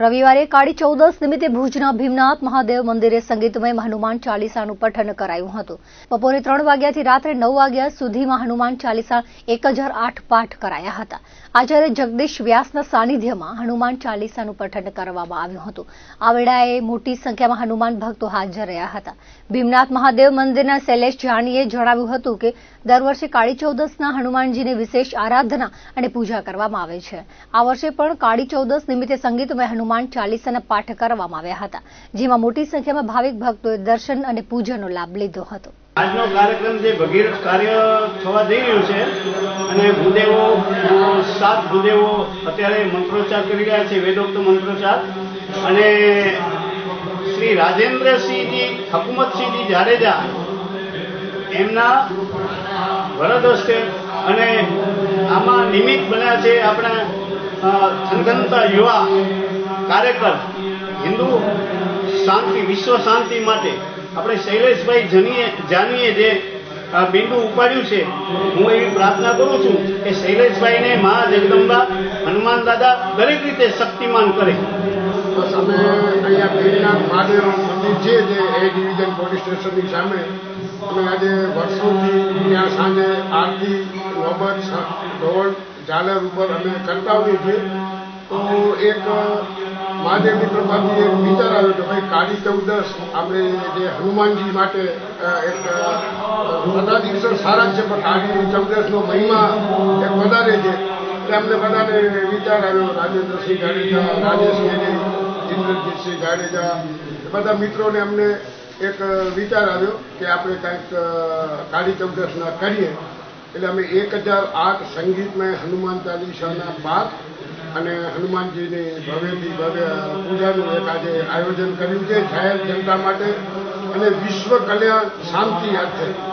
રવિવારે કાળી ચૌદસ નિમિત્તે ભુજના ભીમનાથ મહાદેવ મંદિરે સંગીતમય હનુમાન ચાલીસાનું પઠન કરાયું હતું. બપોરે ત્રણ વાગ્યાથી રાત્રે નવ વાગ્યા સુધીમાં હનુમાન ચાલીસા એક હજાર આઠ પાઠ કરાયા હતા. આચાર્ય જગદીશ વ્યાસના સાનિધ્યમાં હનુમાન ચાલીસાનું પઠન કરવામાં આવ્યું હતું. આ વેળાએ મોટી સંખ્યામાં હનુમાન ભક્તો હાજર રહ્યા હતા. ભીમનાથ મહાદેવ મંદિરના શૈલેષ જાનીએ જણાવ્યું હતું કે, દર વર્ષે કાળી ચૌદસના હનુમાનજીની વિશેષ આરાધના અને પૂજા કરવામાં આવે છે. આ વર્ષે પણ કાળી ચૌદસ નિમિત્તે સંગીતમય હનુમાન ચાલીસાના પાઠ કરવામાં આવ્યા હતા જેમાં મોટી સંખ્યામાં ભાવિક ભક્તોએ દર્શન અને પૂજાનો લાભ લીધો હતો. આજનો કાર્યક્રમ જે ભગીરથ કાર્ય થવા જઈ રહ્યું છે અને ભૂદેવો સાત ભૂદેવો અત્યારે મંત્રોચ્ચાર કરી રહ્યા છે વેદોક્ત મંત્રોચ્ચાર. અને શ્રી રાજેન્દ્રસિંહજી હકુમતસિંહજી જાડેજા એમના વરદ હસ્તે અને આમાં નિમિત્ત બન્યા છે આપણા અ, યુવા કાર્યકર, હિન્દુ, શાંતિ, વિશ્વ શાંતિ માટે આપણે શૈલેષભાઈ જનીએ જાનીએ જે આ બિંદુ ઉપાડ્યું છે, હું એવી પ્રાર્થના કરું છું કે શૈલેષભાઈને મા જગદંબા, હનુમાન દાદા દરેક રીતે શક્તિમાન કરે. બસ અમે અહીંયા ભીમનાથ મહાદેવ મંદિર છે, જે એ ડિવિઝન પોલીસ સ્ટેશનની સામે. અમે આજે વર્ષોથી ત્યાં સાંજે આરતી, નોબત ઢોલ ઝાલર ઉપર અમે કરતા હોઈએ છીએ. તો એક મહાદેવની કૃપાથી એક વિચાર આવ્યો કે ભાઈ કાળી ચૌદશ આપણે જે હનુમાનજી માટે એક બધા દિવસો સારા છે, પણ કાળી ચૌદસનો મહિમા એક વધારે છે. એટલે અમને બધાને વિચાર આવ્યો, રાજેન્દ્રસિંહ જાડેજા, રાજેશ ગેરી ઇન્દ્રજીતસિંહ જાડેજા, બધા મિત્રોને અમને એક વિચાર આવ્યો કે આપણે કંઈક કાળી ચૌદસના કરીએ. એટલે અમે એક હજાર આઠ સંગીતમય હનુમાન ચાલીસાના પાઠ અને હનુમાનજીની ભવ્યથી ભવ્ય પૂજાનું એક આજે આયોજન કર્યું છે જાહેર જનતા માટે. અને વિશ્વ કલ્યાણ શાંતિ અર્થે